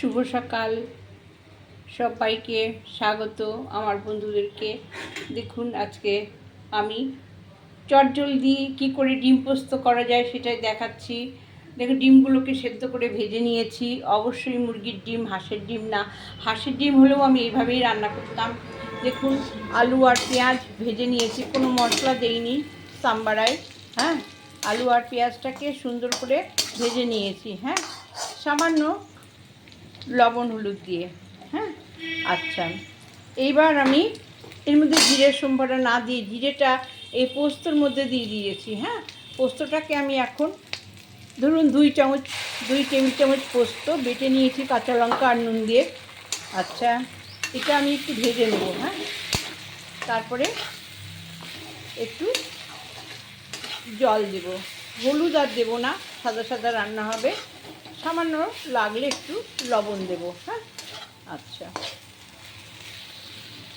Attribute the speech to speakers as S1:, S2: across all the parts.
S1: শুভ সকাল। সবাইকে স্বাগত আমার বন্ধুদেরকে। দেখুন, আজকে আমি চটজলদি কী করে ডিম পোস্ত করা যায় সেটাই দেখাচ্ছি। দেখুন, ডিমগুলোকে সেদ্ধ করে ভেজে নিয়েছি। অবশ্যই মুরগির ডিম, হাঁসের ডিম না। হাঁসের ডিম হলেও আমি এইভাবেই রান্না করতাম। দেখুন, আলু আর পেঁয়াজ ভেজে নিয়েছি। কোনো মশলা দেইনি সাম্বারায় হ্যাঁ? আলু আর পেঁয়াজটাকে সুন্দর করে ভেজে নিয়েছি হ্যাঁ? সামান্য লবণ, হলুদ দিয়ে হ্যাঁ? আচ্ছা। এইবার আমি এর মধ্যে জিরের সম্বারটা না দিয়ে জিরেটা এই পোস্তর মধ্যে দিয়ে দিয়েছি হ্যাঁ? পোস্তটাকে আমি এখন ধরুন দুই চামচ, দুই টেবিল চামচ পোস্ত বেটে নিয়েছি, কাঁচা লঙ্কা আর নুন দিয়ে। আচ্ছা এটা আমি একটু ভেজে নেব হ্যাঁ? তারপরে একটু জল দেব। হলুদ আর দেবো না, সাদা সাদা রান্না হবে। সামান্য লাগলে একটু লবণ দেব হ্যাঁ? আচ্ছা।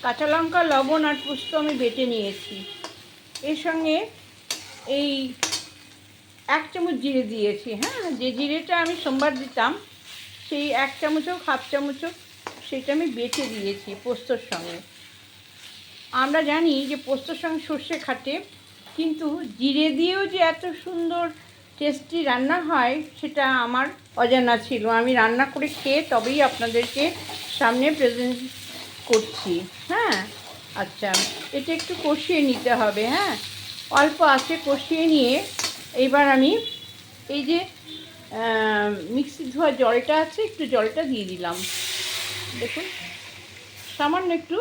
S1: কাঁচা লঙ্কা, লবণ আর পোস্ত আমি বেটে নিয়েছি। এর সঙ্গে এই এক চামচ জিরে দিয়েছি হ্যাঁ? যে জিরেটা আমি সোমবার দিতাম, সেই এক চামচ হোক হাফ চামচ হোক সেটা আমি বেটে দিয়েছি পোস্তর সঙ্গে। আমরা জানি যে পোস্তর সঙ্গে সর্ষে খাটে, কিন্তু জিরে দিয়েও যে এত সুন্দর টেস্টি রান্না হয়, সেটা আমার অজানা ছিল। আমি রান্না করে খেয়ে তবেই আপনাদেরকে সামনে প্রেজেন্ট করছি। হ্যাঁ? আচ্ছা এটা একটু কষিয়ে নিতে হবে হ্যাঁ? অল্প আছে, কষিয়ে নিয়ে এইবার আমি এই যে মিক্সি ধোয়া জলটা আছে, একটু জলটা দিয়ে দিলাম। দেখুন, সামান্য একটু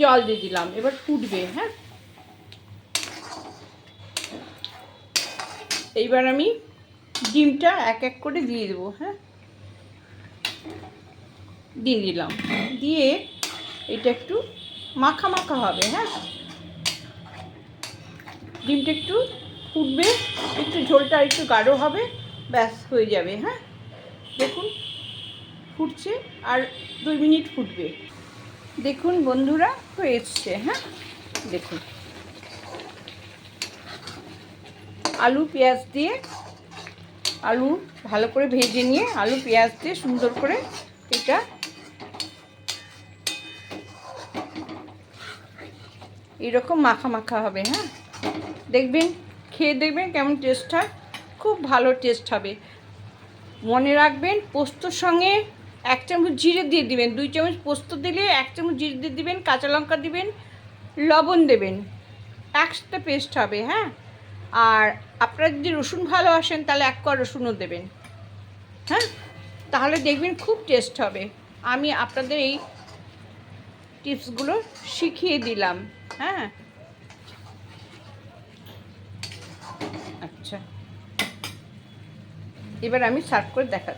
S1: জল দিয়ে দিলাম, এবার ফুটবে হ্যাঁ? এইবার আমি ডিমটা এক এক করে দিয়ে দেবো হ্যাঁ? দিয়ে দিলাম। দিয়ে এটা একটু মাখা মাখা হবে হ্যাঁ? ডিমটা একটু ফুটবে, একটু ঝোলটা একটু গাঢ় হবে, ব্যাস হয়ে যাবে হ্যাঁ? দেখুন, ফুটছে আর দুই মিনিট ফুটবে। দেখুন বন্ধুরা, হয়ে এসছে হ্যাঁ? দেখুন। আলু, পেঁয়াজ দিয়ে আলু ভালো করে ভেজে নিয়ে আলু, পেঁয়াজ দিয়ে সুন্দর করে এটা এরকম মাখা মাখা হবে হ্যাঁ? দেখবেন, খেয়ে দেখবেন কেমন টেস্ট হয়, খুব ভালো টেস্ট হবে। মনে রাখবেন, পোস্তর সঙ্গে এক চামচ জিরে দিয়ে দিবেন, দুই চামচ পোস্ত দিলে এক চামচ জিরে দিয়ে দিবেন, কাঁচা লঙ্কা দিবেন, লবণ দেবেন, একসাথে পেস্ট হবে হ্যাঁ? আর আপনারা যদি রসুন ভালো আসেন, তাহলে এক কোয়া রসুনও দেবেন। হ্যাঁ? তাহলে দেখবেন খুব টেস্ট হবে। আমি আপনাদের এই টিপসগুলো শিখিয়ে দিলাম। হ্যাঁ? আচ্ছা। এবার আমি সার্ভ করে দেখাচ্ছি।